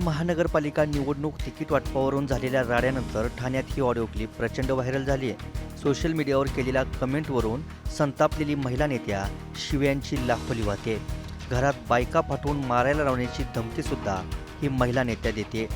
महानगरपालिका निवडणूक तिकीट वाटपावरून झालेल्या राड्यानंतर ठाण्यात ही ऑडिओ क्लिप प्रचंड व्हायरल झाली आहे. सोशल मीडियावर केलेल्या कमेंटवरून संतापलेली महिला नेत्या शिव्यांची लाखोली वाहते. घरात बायका पाठवून मारायला लावण्याची धमकीसुद्धा ही महिला नेत्या देते.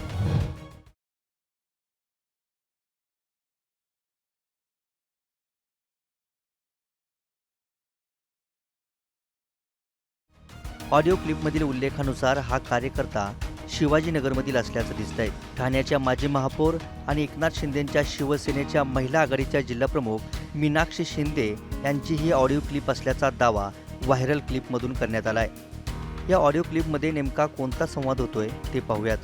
ऑडिओ क्लिपमधील उल्लेखानुसार हा कार्यकर्ता शिवाजीनगरमधील असल्याचं दिसतंय. ठाण्याच्या माजी महापौर आणि एकनाथ शिंदेंच्या शिवसेनेच्या महिला आघाडीच्या जिल्हाप्रमुख मीनाक्षी शिंदे यांची ही ऑडिओ क्लिप असल्याचा दावा व्हायरल क्लिपमधून करण्यात आला आहे या ऑडिओ क्लिपमध्ये नेमका कोणता संवाद होतोय ते पाहूयात.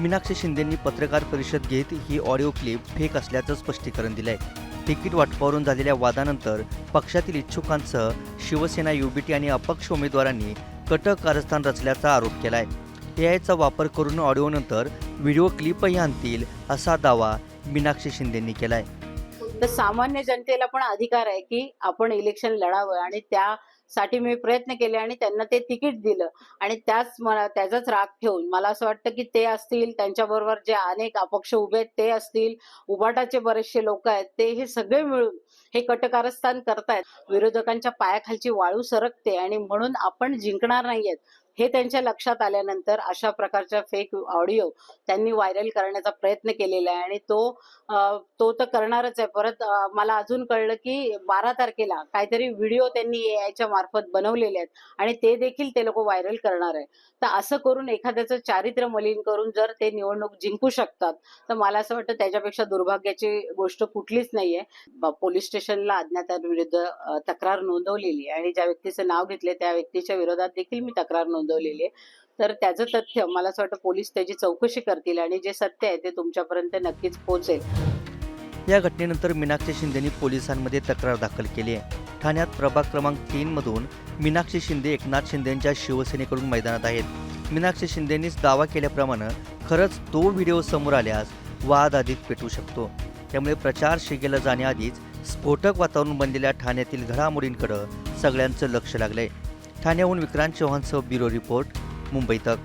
मीनाक्षी शिंदेंनी पत्रकार परिषद घेत ही ऑडिओ क्लिप फेक असल्याचं स्पष्टीकरण दिलंय. तिकीट वाटपावरून झालेल्या वादानंतर पक्षातील इच्छुकांसह शिवसेना युबीटी आणि अपक्ष उमेदवारांनी कटक कारस्थान रचल्याचा आरोप केलाय. एआयचा वापर करून ऑडिओनंतर व्हिडिओ क्लिपही आणतील असा दावा मीनाक्षी शिंदेंनी केलाय. तर सामान्य जनतेला पण अधिकार आहे की आपण इलेक्शन लढावं आणि त्या साठी मी प्रयत्न केले आणि त्यांना ते तिकीट दिलं. आणि त्याच मला त्याचाच राग ठेवून मला असं वाटतं की ते असतील त्यांच्याबरोबर जे अनेक अपक्ष उभे आहेत ते असतील उबाटाचे बरेचसे लोक आहेत ते हे सगळे मिळून हे कटकारस्थान करतायत. विरोधकांच्या पायाखालची वाळू सरकते आणि म्हणून आपण जिंकणार नाहीयेत. हे त्यांच्या लक्षात आल्यानंतर अशा प्रकारच्या फेक ऑडिओ त्यांनी व्हायरल करण्याचा प्रयत्न केलेला आहे. आणि तो तो तर करणारच आहे. परत मला अजून कळलं की बारा तारखेला काहीतरी व्हिडिओ त्यांनी एआयच्या मार्फत बनवलेले आहेत. आणि ते देखील ते लोक व्हायरल करणार आहे तर असं करून एखाद्याचं चारित्र्य मलिन करून जर ते निवडणूक जिंकू शकतात तर मला असं वाटतं त्याच्यापेक्षा दुर्भाग्याची गोष्ट कुठलीच नाहीये. पोलीस स्टेशनला अज्ञाताविरुद्ध तक्रार नोंदवलेली आहे. आणि ज्या व्यक्तीचं नाव घेतले त्या व्यक्तीच्या विरोधात देखील मी तक्रार नोंदवलेली आहे. तर त्याचं तथ्य मला असं वाटतं पोलीस त्याची चौकशी करतील आणि जे सत्य आहे ते तुमच्यापर्यंत नक्कीच पोहोचेल. या घटनेनंतर मीनाक्षी शिंदेनी पोलिसांमध्ये तक्रार दाखल केली आहे. ठाण्यात प्रभाग क्रमांक तीन मधून मीनाक्षी शिंदे एकनाथ शिंदेंच्या शिवसेनेकडून मैदानात आहेत. मीनाक्षी शिंदेनीच दावा केल्याप्रमाणे खरंच तो व्हिडिओ समोर आल्यास वाद अधिक पेटू शकतो. त्यामुळे प्रचार शिगेला जाण्याआधीच स्फोटक वातावरण बनलेल्या ठाण्यातील घडामोडींकडे सगळ्यांचं लक्ष लागलंय. ठाण्याहून विक्रांत चव्हाणसह ब्युरो रिपोर्ट मुंबई तक.